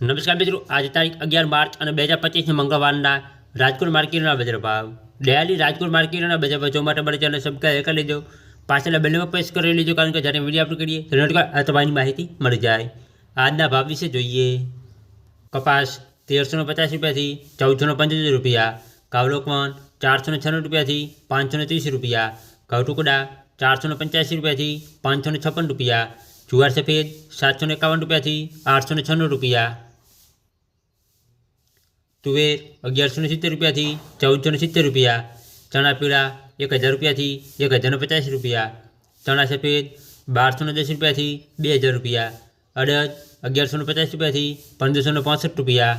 નમસ્કાર મિત્રો, આજે તારીખ અગિયાર માર્ચ અને બે હજાર પચીસના મંગળવારના રાજકોટ માર્કેટના બજાર ભાવ. ડેલી રાજકોટ માર્કેટના બજાર ભાવ જોવા માટે અમારી ચેનલ સબસ્ક્રાઈબ કરી લેજો. પાછળના બેલમાં પ્રેસ કરી લેજો, કારણ કે જ્યારે વીડિયો અપલોડ કરીએ તો નોટિફિકેશન અથવાની માહિતી મળી જાય. આજના ભાવ વિશે જોઈએ. કપાસ તેરસો પચાસ રૂપિયાથી ચૌદસો પંચોતેર રૂપિયા, કાવલોકવન ચારસો છન્નું રૂપિયાથી પાંચસો ત્રીસ રૂપિયા ઘઉં ટુકડા ચારસો પંચ્યાસી રૂપિયાથી પાંચસો છપ્પન રૂપિયા, જુવાર સફેદ સાતસો એકાવન રૂપિયાથી આઠસો છન્નું રૂપિયા તુવેર અગિયારસો સિત્તેર રૂપિયાથી ચૌદસો સિત્તેર રૂપિયા ચણા પીળા એક હજાર રૂપિયાથી એક હજાર પચાસ રૂપિયા ચણા સફેદ બારસો દસ રૂપિયાથી બે હજાર રૂપિયા અડદ અગિયારસો પચાસ રૂપિયાથી પંદરસો પાંસઠ રૂપિયા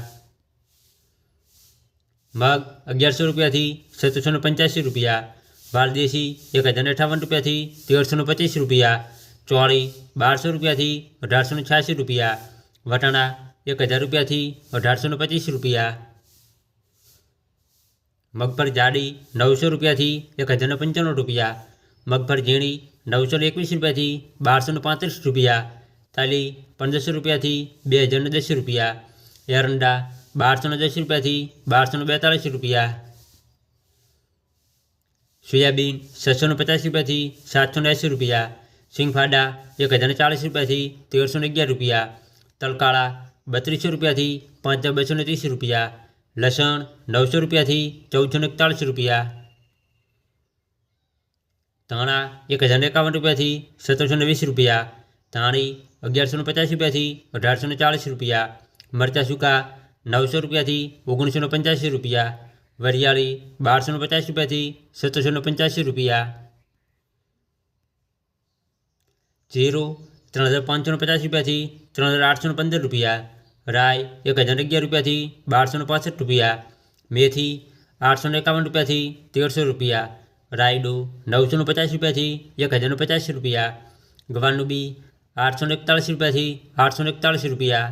મગ અગિયારસો રૂપિયાથી સત્તરસો પંચ્યાસી રૂપિયા ભારદેશી એક હજાર અઠાવન રૂપિયાથી તેરસો પચીસ રૂપિયા ચોળી બારસો રૂપિયાથી અઢારસો છ્યાસી રૂપિયા વટાણા એક હજાર રૂપિયાથી અઢારસો પચીસ રૂપિયા મગફળી જાડી નવસો રૂપિયાથી એક હજાર પંચાણું રૂપિયા મગફળી ઝીણી નવસો એકવીસ રૂપિયાથી બારસો પાંત્રીસ રૂપિયા થાલી પંદરસો રૂપિયાથી બે હજાર દસ રૂપિયા એરંડા બારસો દસ રૂપિયાથી બારસો બેતાળીસ રૂપિયા સોયાબીન છસો પચાસ રૂપિયાથી સાતસો એંસી રૂપિયા સિંગફાડા એક હજાર ચાલીસ રૂપિયાથી તેરસો અગિયાર રૂપિયા તલકાળા બત્રીસો રૂપિયાથી પાંચ હજાર બસો ત્રીસ રૂપિયા લસણ નવસો રૂપિયાથી ચૌદસો એકતાળીસ રૂપિયા. ધાણા એક હજાર એકાવન રૂપિયાથી સત્તરસો વીસ રૂપિયા. ધાણી અગિયારસો પચાસ રૂપિયાથી અઢારસો ચાલીસ રૂપિયા. મરચાં સૂકા નવસો રૂપિયાથી ઓગણીસો પંચ્યાસી રૂપિયા. વરિયાળી બારસો પચાસ રૂપિયાથી સત્તરસો પંચ્યાસી રૂપિયા. જીરો ત્રણ હજાર પાંચસો પચાસ રૂપિયાથી ત્રણ હજાર આઠસો પંદર રૂપિયા. રાય એક હજાર અગિયાર રૂપિયાથી બારસો પાસઠ રૂપિયા, મેથી આઠસો એકાવન રૂપિયાથી તેરસો રૂપિયા, રાયડો નવસો પચાસ રૂપિયાથી એક હજાર પચાસ રૂપિયા ગવાનું બી આઠસો એકતાળીસ રૂપિયાથી આઠસો એકતાળીસ રૂપિયા